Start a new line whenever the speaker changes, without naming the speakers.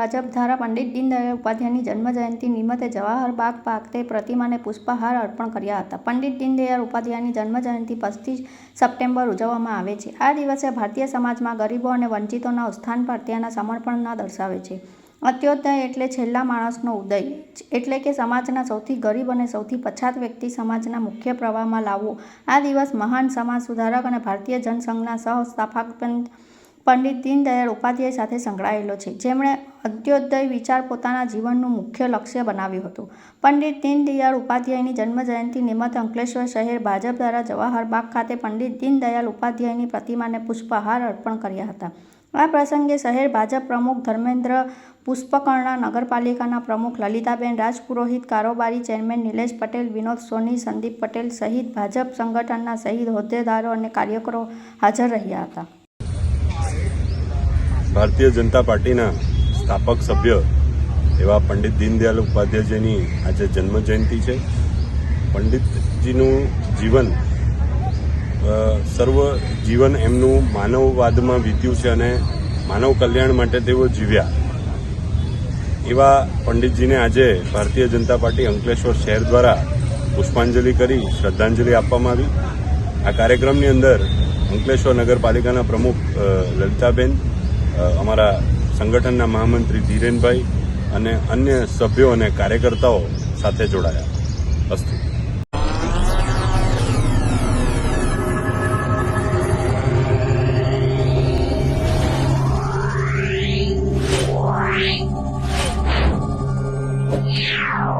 ભાજપ દ્વારા પંડિત દીનદયાળ ઉપાધ્યાયની જન્મજયંતિ નિમિત્તે જવાહર બાગ પાકતે પ્રતિમાને પુષ્પહાર અર્પણ કર્યા હતા. પંડિત દીનદયાળ ઉપાધ્યાયની જન્મજયંતિ પચીસ સપ્ટેમ્બર ઉજવવામાં આવે છે. આ દિવસે ભારતીય સમાજમાં ગરીબો અને વંચિતોના ઉત્થાન તેના સમર્પણના દર્શાવે છે. અત્યોદય એટલે છેલ્લા માણસનો ઉદય, એટલે કે સમાજના સૌથી ગરીબ અને સૌથી પછાત વ્યક્તિ સમાજના મુખ્ય પ્રવાહમાં લાવવો. આ દિવસ મહાન સમાજ સુધારક અને ભારતીય જનસંઘના સહસ્થાપક પંડિત દીનદયાળ ઉપાધ્યાય સાથે સંકળાયેલો છે. જેમણે અંત્યોદય વિચાર પોતાના જીવનનું મુખ્ય લક્ષ્ય બનાવ્યું હતું. પંડિત દીનદયાળ ઉપાધ્યાયની જન્મજયંતિ નિમિત્ત અંકલેશ્વર શહેર ભાજપ દ્વારા જવાહરબાગ ખાતે પંડિત દીનદયાળ ઉપાધ્યાયની પ્રતિમાને પુષ્પહાર અર્પણ કર્યા હતા. આ પ્રસંગે શહેર ભાજપ પ્રમુખ ધર્મેન્દ્ર પુષ્પકર્ણા, નગરપાલિકાના પ્રમુખ લલિતાબેન રાજપુરોહિત, કારોબારી ચેરમેન નિલેશ પટેલ, વિનોદ સોની, સંદીપ પટેલ સહિત ભાજપ સંગઠનના સહિત હોદ્દેદારો અને કાર્યકરો હાજર રહ્યા હતા.
ભારતીય જનતા પાર્ટીના સ્થાપક સભ્ય એવા પંડિત દીનદયાલ ઉપાધ્યાયજીની આજે જન્મજયંતિ છે. પંડિતજીનું જીવન સર્વ જીવન એમનું માનવવાદમાં વીત્યું છે અને માનવ કલ્યાણ માટે તેઓ જીવ્યા. એવા પંડિતજીને આજે ભારતીય જનતા પાર્ટી અંકલેશ્વર શહેર દ્વારા પુષ્પાંજલિ કરી શ્રદ્ધાંજલિ આપવામાં આવી. આ કાર્યક્રમની અંદર અંકલેશ્વર નગરપાલિકાના પ્રમુખ લલિતાબેન અમારા સંગઠનના મહામંત્રી ધીરેનભાઈ અને અન્ય સભ્યો અને કાર્યકર્તાઓ સાથે જોડાયા અસ્તુ Yeah.